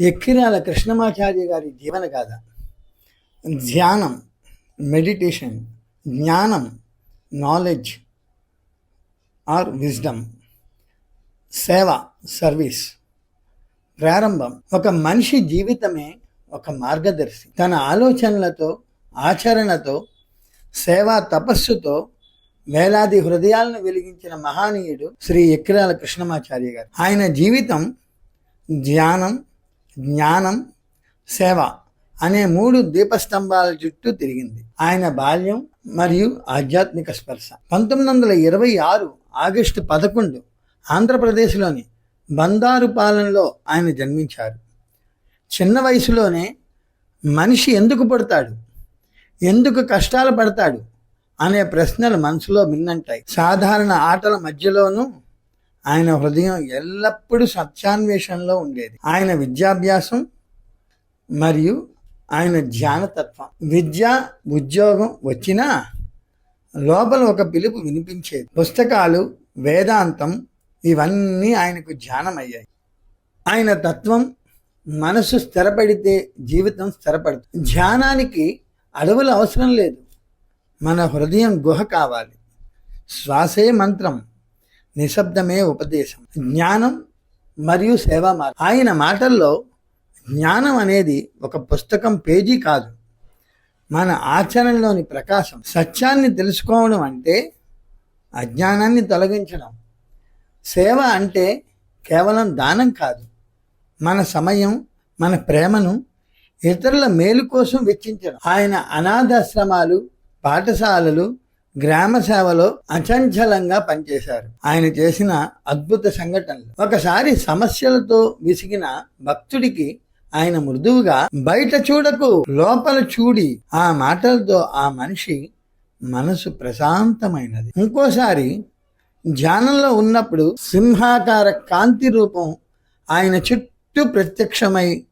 ఎక్కిరాల కృష్ణమాచార్య గారి జీవన గాథ. ధ్యానం మెడిటేషన్ జ్ఞానం నాలెడ్జ్ ఆర్ విజ్డమ్. సేవ సర్వీస్. ప్రారంభం ఒక మనిషి జీవితమే ఒక మార్గదర్శి. తన ఆలోచనలతో ఆచరణతో సేవా తపస్సుతో వేలాది హృదయాలను వెలిగించిన మహానీయుడు శ్రీ ఎక్కిరాల కృష్ణమాచార్య గారు. ఆయన జీవితం ధ్యానం జ్ఞానం సేవ అనే మూడు దీపస్తంభాల చుట్టూ తిరిగింది. ఆయన బాల్యం మరియు ఆధ్యాత్మిక స్పర్శ. పంతొమ్మిది వందల ఇరవై ఆరు ఆగస్టు పదకొండు ఆంధ్రప్రదేశ్లోని బందారుపాలెంలో ఆయన జన్మించారు. చిన్న వయసులోనే మనిషి ఎందుకు పడతాడు ఎందుకు కష్టాలు పడతాడు అనే ప్రశ్నలు మనసులో మిన్నంటాయి. సాధారణ ఆటల మధ్యలోనూ ఆయన హృదయం ఎల్లప్పుడూ సత్యాన్వేషణలో ఉండేది. ఆయన విద్యాభ్యాసం మరియు ఆయన ధ్యానతత్వం. విద్య ఉద్యోగం వచ్చినా లోపల ఒక పిలుపు వినిపించేది. పుస్తకాలు వేదాంతం ఇవన్నీ ఆయనకు ధ్యానమయ్యాయి. ఆయన తత్వం మనసు స్థిరపడితే జీవితం స్థిరపడుతుంది. ధ్యానానికి అడవులు అవసరం లేదు. మన హృదయం గుహ కావాలి. శ్వాసే మంత్రం. నిశ్శబ్దమే ఉపదేశం. జ్ఞానం మరియు సేవా మార్గం. ఆయన మాటల్లో జ్ఞానం అనేది ఒక పుస్తకం పేజీ కాదు. మన ఆచరణలోని ప్రకాశం. సత్యాన్ని తెలుసుకోవడం అంటే అజ్ఞానాన్ని తొలగించడం. సేవ అంటే కేవలం దానం కాదు. మన సమయం మన ప్రేమను ఇతరుల మేలు కోసం వెచ్చించడం. ఆయన అనాథాశ్రమాలు పాఠశాలలు గ్రామ సేవలో అచంచలంగా పనిచేశారు. ఆయన చేసిన అద్భుత సంఘటనలు. ఒకసారి సమస్యలతో విసిగిన భక్తుడికి ఆయన మృదువుగా బయట చూడకు లోపల చూడి ఆ మాటలతో ఆ మనిషి మనసు ప్రశాంతమైనది. ఇంకోసారి ధ్యానంలో ఉన్నప్పుడు సింహాకార కాంతి రూపం ఆయన చుట్టూ ప్రత్యక్షమై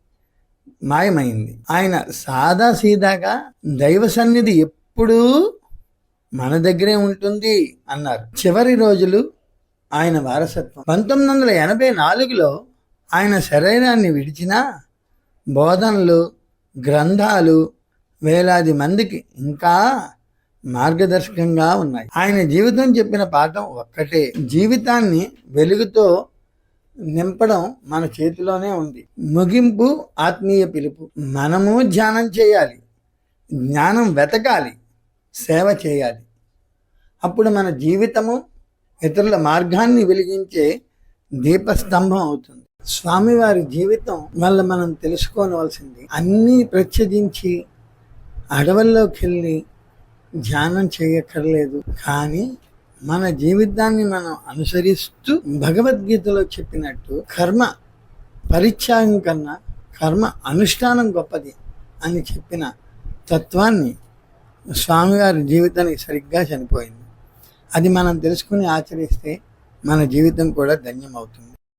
మాయమైంది. ఆయన సాదా సీదాగా దైవ సన్నిధి ఎప్పుడూ మన దగ్గరే ఉంటుంది అన్నారు. చివరి రోజులు ఆయన వారసత్వం. పంతొమ్మిది వందల ఎనభై నాలుగులో ఆయన శరీరాన్ని విడిచినా బోధనలు గ్రంథాలు వేలాది మందికి ఇంకా మార్గదర్శకంగా ఉన్నాయి. ఆయన జీవితం చెప్పిన పాఠం ఒక్కటే. జీవితాన్ని వెలుగుతో నింపడం మన చేతిలోనే ఉంది. ముగింపు ఆత్మీయ పిలుపు. మనము ధ్యానం చేయాలి. జ్ఞానం వెతకాలి. సేవ చేయాలి. అప్పుడు మన జీవితము ఇతరుల మార్గాన్ని వెలిగించే దీపస్తంభం అవుతుంది. స్వామివారి జీవితం వల్ల మనం తెలుసుకోవలసింది అన్నీ ప్రత్యజించి అడవుల్లోకి వెళ్ళి ధ్యానం చేయక్కర్లేదు. కానీ మన జీవితాన్ని మనం అనుసరిస్తూ భగవద్గీతలో చెప్పినట్టు కర్మ పరిత్యాగం కన్నా కర్మ అనుష్ఠానం గొప్పది అని చెప్పిన తత్వాన్ని స్వామివారి జీవితానికి సరిగ్గా చనిపోయింది. అది మనం తెలుసుకుని ఆచరిస్తే మన జీవితం కూడా ధన్యమవుతుంది.